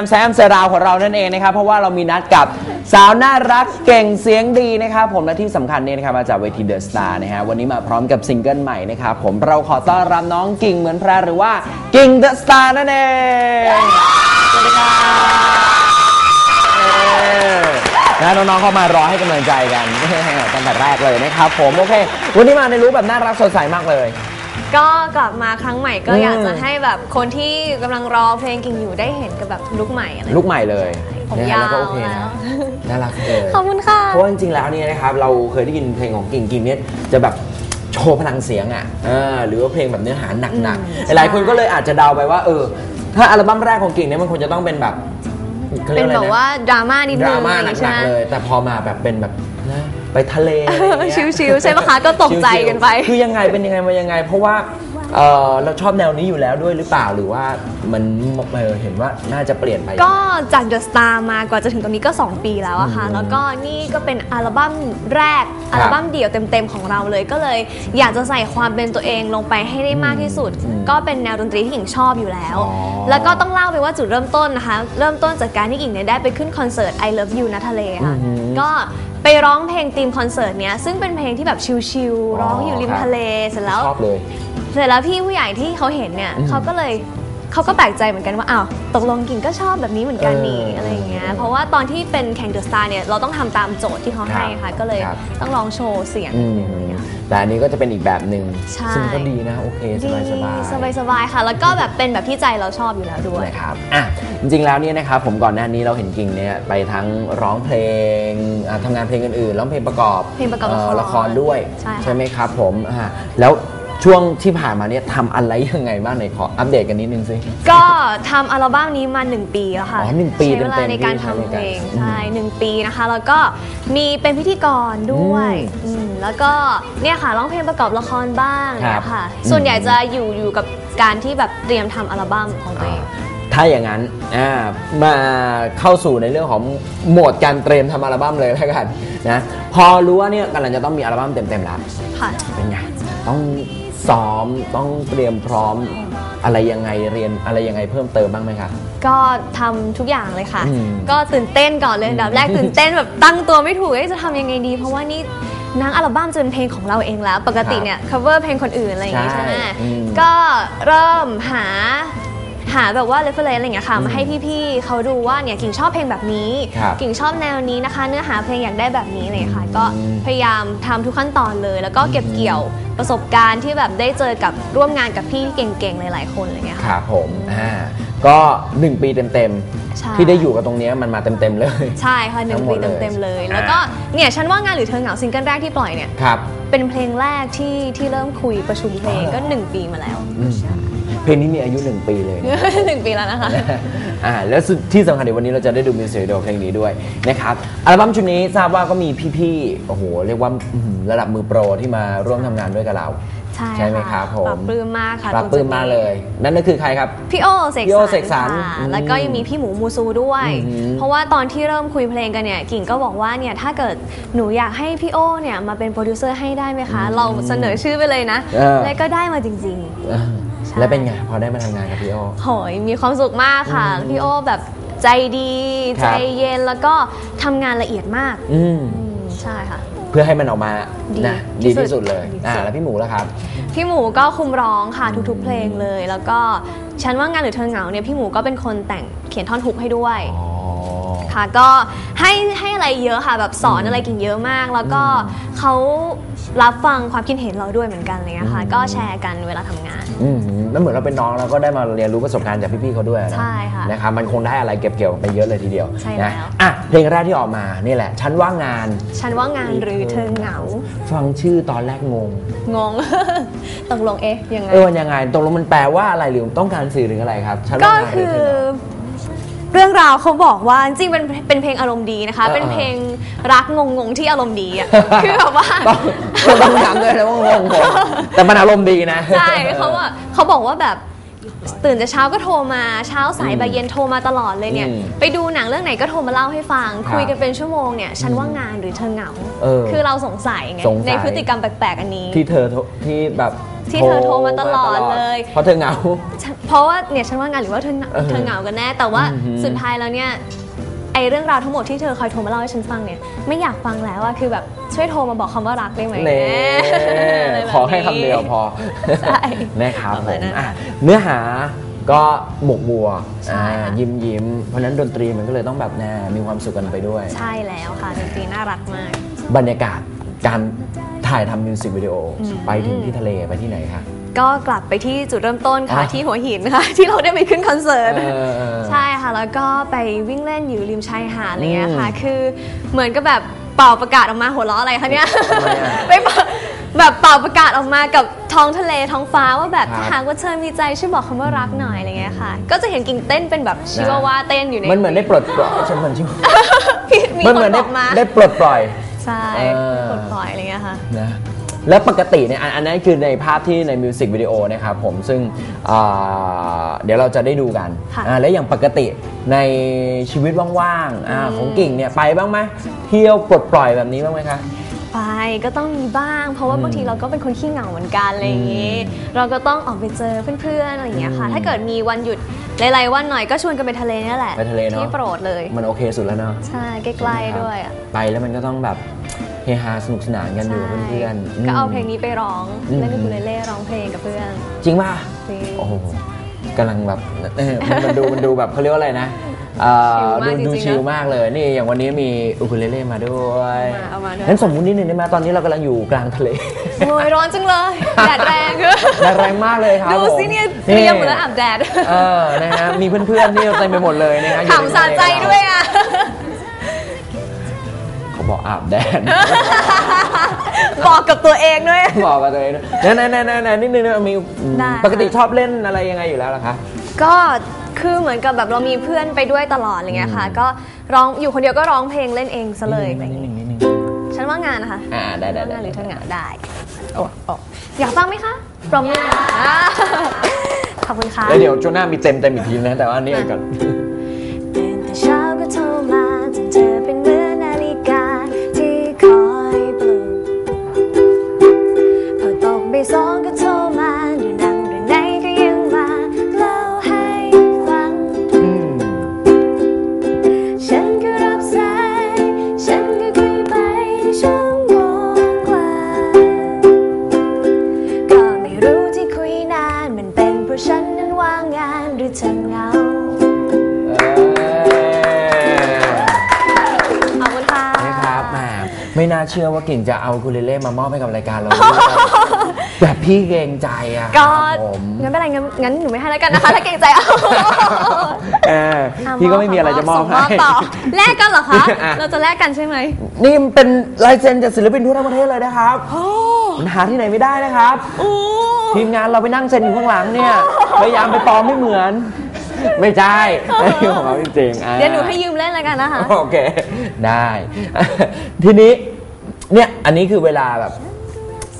มแซมเซราวของเรานั่นเองนะครับ เพราะว่าเรามีนัดกับสาวน่ารักเก่งเสียงดีนะครับผมและที่สำคัญเนี่ยนะครับมาจากเวทีเดอะสตาร์นะฮะวันนี้มาพร้อมกับซิงเกิลใหม่นะครับผมเราขอต้อนรับน้องกิ่งเหมือนแพรหรือว่ากิ่งเดอะสตาร์นั่นเองสวัสดีครับนะน้องๆเข้ามารอให้กำลังใจกันตั้งแต่แรกเลยนะครับผมโอเค วันนี้มาในรู้แบบน่ารักสดใสมากเลย ก็กลับมาครั้งใหม่ก็อืมอยากจะให้แบบคนที่กำลังรอเพลงกิ่งอยู่ได้เห็นกับแบบลุคใหม่อะไรลุกใหม่เลยผมนะฮะยาวแล้วก็โอเคแล้นะว น่ารักเออขอบคุณค่ะ เพราะว่าจริงๆ แล้วเนี่ยนะครับเราเคยได้ยินเพลงของกิ่งกิ่งเนี่ยจะแบบโชว์พลังเสียงอะเออหรือว่าเพลงแบบเนื้อหาหนักอืมๆหลายคนก็เลยอาจจะเดาไปว่าเออ ถ้าอัลบั้มแรกของกิ่งเนี่ยมันควรจะต้องเป็นแบบขรีเป็ยนกอะไรแบบนะว่าดราม่านิดดนึรางม่าอะไรหอย่างงี้ใช่นักไหมๆเลย แต่พอมาแบบเป็นแบบนะ ไปทะเลอะไรอย่างเงี้ย ชิวๆใช่ปะคะก็ตกใจกันไป คือยังไงเป็นยังไงมายังไง เพราะว่าเออเราชอบแนวนี้อยู่แล้วด้วยหรือเปล่าหรือว่ามันเออเห็นว่าน่าจะเปลี่ยนไป ก็จาก The Star มากว่าจะถึงตรงนี้ก็ 2 ปีแล้วอะค่ะอืมแล้วก็นี่ก็เป็นอัลบั้มแรก อัลบั้มเดี่ยวเต็มๆของเราเลย ก็เลยอยากจะใส่ความเป็นตัวเองลงไปให้ได้มากที่สุดอืมก็เป็นแนวดนตรีที่หญิงชอบอยู่แล้วอ๋อแล้วก็ต้องเล่าไปว่าจุดเริ่มต้นนะคะ เริ่มต้นจากการที่หญิงเนี่ยได้ไปขึ้นคอนเสิร์ต I Love You นะทะเลค่ะอือหือก็ ไปร้องเพลงธีมคอนเสิร์ตเนี้ยซึ่งเป็นเพลงที่แบบชิลๆร้องอยู่ริมครับทะเลเสร็จแล้วชอบเลย เสร็จแล้วพี่ผู้ใหญ่ที่เขาเห็นเนี่ยอืมเขาก็เลย เขาก็แปลกใจเหมือนกันว่าอ้าวตกลงกิ่งก็ชอบแบบนี้เหมือนกันนี่เออออะไรอย่างเงี้ยเพราะว่าตอนที่เป็นแข่งเดอะสตาร์เนี่ยเราต้องทำตามโจทย์ที่เขาให้ครัค่ะบก็เลยครับ ต้องลองโชว์เสียงอืนิดมนึงอะไรอย่างเงี้ย แต่อันนี้ก็จะเป็นอีกแบบหนึ่งใช่ ซึ่งก็ดีนะ โอเค สดีบายสบาย สบายสบายๆค่ะ แล้วก็แบบเป็นแบบที่ใจเราชอบอยู่แล้วด้วย นะครับอะจริงๆ แล้วเนี่ยนะครับผมก่อนหน้านี้เราเห็นกิ่งเนี่ยไปทั้งร้องเพลงอะทำงานเพลงอื่นๆ ร้องเพลงประกอบเพลงประกอบละครเละครด้วยใช่ค่ะ ไหมครับผมอะแล้ว ช่วงที่ผ่านมาเนี่ยทำอะไรยังไงบ้างไหนขออัปเดตกันนิดนึงสิ ก็ทำอัลบั้มนี้มา1ปีแล้วค่ะอ๋อหนึ่งปีใช้เวลาเต็มๆในการที่ใช้ทำในเพการลงอืม ใช่หนึ่งปีนะคะ แล้วก็มีเป็นพิธีกรด้วยอืมอืมแล้วก็เนี่ยค่ะร้องเพลงประกอบละครบ้างครับเนี่ยค่ะอืมส่วนใหญ่จะอยู่อยู่กับการที่แบบเตรียมทำอัลบั้มของตัวเอง ถ้าอย่างนั้นอ่ามาเข้าสู่ในเรื่องของโหมดการเตรียมทำอัลบั้มเลยแล้วกันนะพอรู้ว่าเนี่ยกำลังจะต้องมีอัลบั้มเต็มๆแล้วค่ะ เป็นไงต้อง ซ้อมต้องเตรียมพร้อมอะไรยังไงเรียนอะไรยังไงเพิ่มเติมบ้างไหมครับก็ทำทุกอย่างเลยค่ะ อืมก็ตื่นเต้นก่อนเลยอืม อันดับแรกตื่นเต้นแบบตั้งตัวไม่ถูกเอ๊ะจะทำยังไงดี เพราะว่านี่นางอัลบั้มจะเป็นเพลงของเราเองแล้ว ปกติเนี่ย cover เพลงคนอื่นอะไรอย่างงี้ใช่ใช่ไหมอืม ก็เริ่มหา หาแบบว่า reference อะไรอย่างเงี้ยค่ะอืมมาให้พี่ๆเขาดูว่าเนี่ยกิ่งชอบเพลงแบบนี้ ครับกิ่งชอบแนวนี้นะคะ เนื้อหาเพลงอยากได้แบบนี้อะไรอย่างเลยค่ะอืมก็พยายามทำทุกขั้นตอนเลย แล้วก็เก็บเกี่ยวประสบการณ์ที่แบบได้เจอกับร่วมงานกับพี่ที่เก่งๆหลายๆคนอะไรอย่างเงี้ยคค่ะรับผมอ่าก็ 1 ปีเต็มใช่ ๆ ที่ได้อยู่กับตรงเนี้ยมันมาเต็ม ๆ เลย ใช่ค่ะหนึ่ทั้งงหมปีดเลยเต็มๆเลยอ่าแล้วก็เนี่ยฉันว่างานหรือเธอเหงาซิงเกิลแรกที่ปล่อยเนี่ย ครับ เป็นเพลงแรกที่ที่เริ่มคุยประชุมเพลงอ๋อเหรอก็หนึ่งปีมาแล้ว อืม เพลงนี้มีอายุ1ปีเลยนะหนึ่งปีแล้วนะคะ อ่าแล้วสุดที่สำคัญเดี๋ยววันนี้เราจะได้ดูมิวสิกวิดีโอเพลงนี้ด้วยนะครับอัลบั้มชุดนี้ทราบว่าก็มีพี่ๆโอ้โหเรียกว่าอื้อหือระดับมือโปรที่มาร่วมทำงานด้วยกับเรา ใช่ใช่ไหมครับผมปรับปลื้มมากค่ะปรับปลื้มมากเลย นั่นก็คือใครครับ พี่โอเสกพี่โอเสกสรรค่ะอืมแล้วก็ยังมีพี่หมูมูซูด้วย อืมเพราะว่าตอนที่เริ่มคุยเพลงกันเนี่ยกิ่งก็บอกว่าเนี่ยถ้าเกิดหนูอยากให้พี่โอเนี่ยมาเป็นโปรดิวเซอร์ให้ได้ไหมคะ เราเสนอชื่อไปเลยนะ เออ และก็ได้มาจริงๆอ่าใช่ แล้วเป็นไงพอได้มาทำงานกับพี่โอ โหยมีความสุขมากค่ะพี่โอแบบใจดี ครัใจบ เย็นแล้วก็ทำงานละเอียดมากอืมอืมใช่ค่ะ เพื่อให้มันออกมาดีนะที่ดีสุดที่สุดเลยดีที่สุด อ่าแล้วพี่หมูล่ะครับ พี่หมูก็คุมร้องค่ะทุกๆเพลงเลย แล้วก็ฉันว่างานหรือเธอเหงาเนี่ยพี่หมูก็เป็นคนแต่งเขียนท่อนฮุกให้ด้วย อ๋อ ค่ะ ก็ให้ให้อะไรเยอะค่ะ แบบสอนอะไรกิ่งเยอะมาก แล้วก็เขารับฟังความคิดเห็นเราด้วยเหมือนกันเลยนะคะอืมก็แชร์กันเวลาทำงาน อืมแล้วเหมือนเราเป็นน้องเราก็ได้มาเรียนรู้ประสบการณ์จากพี่ๆเขาด้วยนะใช่ค่ะนะครับมันคงได้อะไรเก็บเกี่ยวไปเยอะเลยทีเดียวใช่แล้ว นะอะเพลงแรกที่ออกมานี่แหละ ฉันว่างงานฉันว่างานหรือเธอเหงา ฟังชื่อตอนแรกงง งง ตกลงเอ๊ะยังไง เออมันยังไงตกลงมันแปลว่าอะไรหรือต้องการสื่อถึงอะไรครับ ฉันก็ว่างงานหรืคือเธอเหงา เรื่องราวเขาบอกว่าจริงๆเป็นเป็นเพลงอารมณ์ดีนะคะเออเป็นเพลงรักงงๆที่อารมณ์ดีอะคือแบบว่า ต้องต้องถามเลยนะว่างงผมแต่มันอารมณ์ดีนะ ใช่เขาว่าเขาบอกว่าแบบตื่นแต่เช้าก็โทรมาเช้าสายอืมบ่ายเย็นโทรมาตลอดเลยเนี่ย อืมไปดูหนังเรื่องไหนก็โทรมาเล่าให้ฟังครับคุยกันเป็นชั่วโมงเนี่ยฉันว่างานหรือเธอเหงา เออคือเราสงสัยไงสงสัย ในพฤติกรรมแปลกๆอันนี้ ที่เธอโทรที่แบบ ที่เธอโทรมาตลอดเลย เพราะเธอเหงาฉันเพราะว่าเนี่ยฉันว่างานหรือว่าเธอเหงาเออเธอเหงากันแน่ แต่ว่าอือหือสุดท้ายแล้วเนี่ยไอเรื่องราวทั้งหมดที่เธอคอยโทรมาเล่าให้ฉันฟังเนี่ยไม่อยากฟังแล้วอะคือแบบช่วยโทรมาบอกคำว่ารักได้ไหมเน่ะไรแบบนี้ขอให้คำเดียวพอใช่นะครับประผมาณมนั้นอะเนื้อหาก็หมกบัวใช่ค่ะอ่ายิ้มยิ้มเพราะฉะนั้นดนตรีมันก็เลยต้องแบบแน่มีความสุขกันไปด้วย ใช่แล้วค่ะดนตรีน่ารักมาก บรรยากาศการ ถ่ายทำมิวสิกวิดีโออมไปถึงที่ทะเลไปที่ไหนคะ ก็กลับไปที่จุดเริ่มต้นค่ะ อะที่หัวหินค่ะ ที่เราได้ไปขึ้นคอนเสิร์ตเออเออใช่ค่ะ แล้วก็ไปวิ่งเล่นอยู่ริมชายหาดอะไรเงี้ยค่ะ อืมคือเหมือนกับแบบเป่าประกาศออกมาหัวเราะอะไรคะเนี่ยทำไมอะไปเป่าแบบเป่าประกาศออกมากับท้องทะเลท้องฟ้าว่าแบบครับ ถ้าหากว่าเธอมีใจช่วยบอกคำว่ารักหน่อยอะไรเงี้ยค่ะ ก็จะเห็นกิ่งเต้นเป็นแบบชิวาว่าเต้นอยู่ในมันเหมือนได้ปลดปล่อยฉันเหมือนชิวมีมันคเหมือนนบได้อกมาได้ปลดปล่อย ใช่เออ ปลดปล่อยอะไรเงี้ยค่ะ นะแล้วปกติเนี่ยอันอันนั้นคือในภาพที่ในมิวสิกวิดีโอนะครับผมซึ่งอ่าเดี๋ยวเราจะได้ดูกันค่ะอ่าแล้วอย่างปกติในชีวิตว่างๆอ่าอืม ของกิ่งเนี่ยไปบ้างไหมเที่ยวปลดปล่อยแบบนี้บ้างไหมคะ ไปก็ต้องมีบ้าง เพราะว่าอืมบางทีเราก็เป็นคนขี้เหงาเหมือนกันอะไรอย่างงี้ เราก็ต้องออกไปเจอเพื่อนๆอะไรอย่างเงี้ยค่ะอืมถ้าเกิดมีวันหยุดหลายๆวันหน่อยก็ชวนกันไปทะเลนี่แหละไปทะเลเนอะ ที่โปรดเลย มันโอเคสุดแล้วเนาะใช่ใกล้ๆด้วยอะ ไปแล้วมันก็ต้องแบบเฮฮาสนุกสนานกันอยู่กับเพื่อนๆก็เอามเพลงนี้ไปร้องอืมเล่นกับคุณเล่ร้องเพลงกับเพื่อน จริงป่ะจริงโอ้โหกำลังแบบเออมันมันดูมันดูแบบเขาเรียกว่าอะไรนะเอ่อชิลมากดูดูจริงๆชิลนะมากเลยนี่อย่างวันนี้มีอุคุเลเล่มาด้วยมาเอามาด้วยงั้นสมมุตินิดนึงได้ไหมตอนนี้เรากำลังอยู่กลางทะเลโอ้ยร้อนจังเลยแดดแรงแดดแรงมากเลยครับดูผมสิเนี่ยเตรียมหมดแล้วอาบแดดเออนะฮะมีเพื่อนๆนี่เต็มไปหมดเลยนะฮะอยู่ถามในสะใจด้วยอะเขา บอกอาบแดด บอกกับตัวเองด้วย บอกกับตัวเองนะนั่นนั่นนั่นนิดนึงนะมีได้ปกติชอบเล่นอะไรยังไงอยู่แล้วล่ะคะ ก็คือเหมือนกับแบบเรามีเพื่อนไปด้วยตลอดอะไรเงี้ยค่ะ ก็ร้องอยู่คนเดียวก็ร้องเพลงเล่นเองซะเลยอะไรนิดเงี้ยนึงนิดนึงฉันว่างานนะคะอ่าได้ได้ว่างได้งานหรือทำงานได้โอ้โอ้อยากฟังไหมคะปรบมืออ่าขอบคุณค่ะ แล้วเดี๋ยวช่วงหน้ามีเต็มเต็มอีกทีนะ แต่ว่าอันนี้ก่อนตื่น เชื่อว่ากิ่งจะเอาคูเลเล่มามอบให้กับรายการเราด้วยแบบพี่เกรงใจอะก็ครับผมงั้นไม่เป็นไรงั้นงั้นหนูไม่ให้แล้วกันนะคะ ถ้าเกรงใจเอาเอออะพี่ก็ไม่มีอะไรจะมอบส่งให้ต่อแลกกันเหรอคะ อะ เราจะแลกกันใช่ไหมนี่มันเป็นลายเซ็นจากศิลปินทั่วทั้งประเทศเลยนะครับมันหาที่ไหนไม่ได้นะครับ โอ้ ทีมงานเราไปนั่งเซ็นอยู่ข้างหลังเนี่ย พยายามไปปลอมไม่เหมือน ไม่ใช่ไม่ใช่ของเราจริงๆอะ เดี๋ยวหนูให้ยืมเล่นแล้วกันนะคะ โอเค ได้ ทีนี้ เนี่ยอันนี้คือเวลาแบบ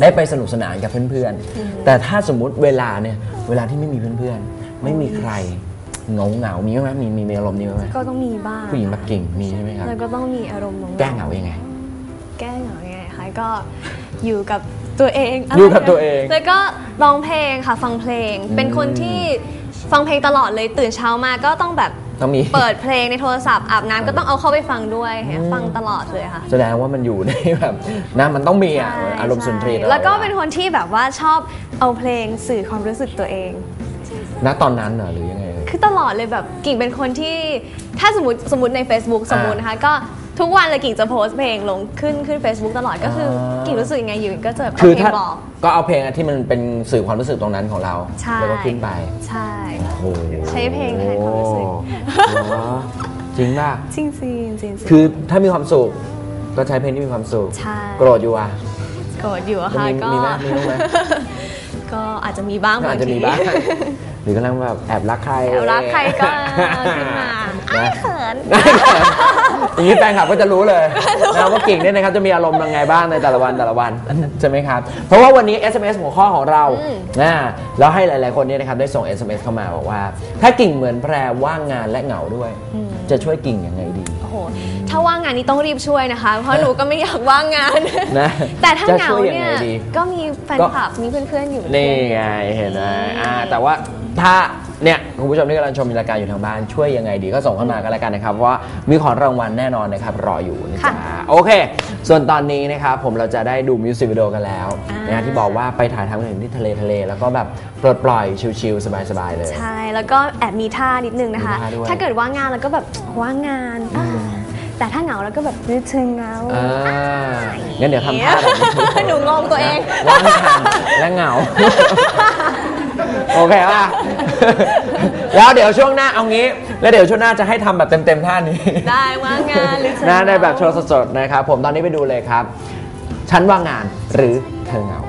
ได้ไปสนุกสนานกับเพื่อนๆ แต่ถ้าสมมุติเวลาเนี่ยเวลาที่ไม่มีเพื่อนๆ ไม่มีใครเหงาเหงาๆมีไหมมีมีมีอารมณ์นี้ไหมก็ต้องมีบ้างผู้หญิงแบบกิ่งมีใช่ไหมครับแล้วก็ต้องมีอารมณ์ของแก้เหงายังไง แก้เหงายังไงคะก็อยู่กับตัวเองอยู่กับตัวเอง แล้วก็ร้องเพลงค่ะฟังเพลงอืมเป็นคนที่ ฟังเพลงตลอดเลยตื่นเช้ามาก็ต้องแบบต้องมี เปิดเพลงในโทรศัพท์อาบน้ำก็ต้องเอาเข้าไปฟังด้วยค่ะอืมฟังตลอดเลยค่ะ แสดงว่ามันอยู่ในแบบนะมันต้องมีอะใช่อารมณ์สุนทรีย์ตใช่อดแล้วก็าเป็นคนที่แบบว่าชอบเอาเพลงสื่อความรู้สึกตัวเอง ณตอนนั้นเหรอหรือยังไงเอ่ยคือตลอดเลยแบบกิ่งเป็นคนที่ถ้าสมมติสมมติใน Facebook สมมตินะคะก็ ทุกวันเลยกิ่งจะโพสต์เพลงลงขึ้นขึ้น Facebook ตลอดก็คืออากิ่งรู้สึกยังไงอยู่ก็จะเอาคือเพลถ้างบอก ก็เอาเพลงที่มันเป็นสื่อความรู้สึกตรงนั้นของเรา ใช่ แล้วก็ขึ้นไปใช่ โอ้โหใช้เพลงแทนความรู้สึก เหรอจริงป่ะ จริงจริงจริงคือถ้ามีความสุขก็ใช้เพลงที่มีความสุข ใช่โกรธอยู่อะ โกรธอยู่อะค่ะมีก็มีไหมมีบ้างไหม ก็อาจจะมีบ้างก็อาจจะมีบ้างห รือกำลังแบบแอบรักใครแอบรักใครก็ขึ้นมาอ้านะยเขินอย่างนี้แฟนคลับก็จะรู้เลยนะว่ากิ่งเนี่ยนะครับจะมีอารมณ์ยังไงบ้างในแต่ละวันแต่ละวันใช่ไหมครับ เพราะว่าวันนี้ SMS หัวข้อของเราอืมนะแล้วให้หลาย ๆ คนเนี่ยนะครับได้ส่ง SMS เข้ามาบอกว่า ถ้ากิ่งเหมือนแพรว่างงานและเหงาด้วย จะช่วยกิ่งยังไงดีโอ้โหถ้าว่างงานนี้ต้องรีบช่วยนะคะ เพราะหนูก็ไม่อยากว่างงานนะแต่ถ้าจะเหงาช่วยยังเนี่ไงยดีก็มีแฟนก็คลับมีเพื่อน ๆ อยู่นี่ไงเห็นไหมอ่าแต่ว่า ถ้าเนี่ยคุณผู้ชมที่กำลังชมรายการอยู่ทางบ้านช่วยยังไงดีก็ส่งเข้ามากันแล้วกันนะครับเพราะว่ามีของรางวัลแน่นอนนะครับรออยู่นะจ๊ะโอเค ส่วนตอนนี้นะครับผมเราจะได้ดูมิวสิกวิดีโอกันแล้วนะฮะที่บอกว่าไปถ่ายทำกันถึงที่ทะเลทะเล แล้วก็แบบปลดปล่อยชิลๆสบายๆเลย ใช่ แล้วก็แอบมีท่านิดนึงนะคะ มีท่าด้วย ถ้าเกิดว่างงานแล้วก็แบบว่างงานอ่าแต่ถ้าเหงาแล้วก็แบบนึกถึงเหงาอ่างั้นเดี๋ยวทำท่าแบบนี้ หนูงงตัวเอง ว่างงานและเหงา โอเคป่ะ แล้วเดี๋ยวช่วงหน้าเอางี้ แล้วเดี๋ยวช่วงหน้าจะให้ทำแบบเต็มๆท่านี้ ได้ว่างงานหรือเธอนะเหงาในแบบโชว์สดๆนะครับผมตอนนี้ไปดูเลยครับ ฉันว่างงานหรือเธอเหงา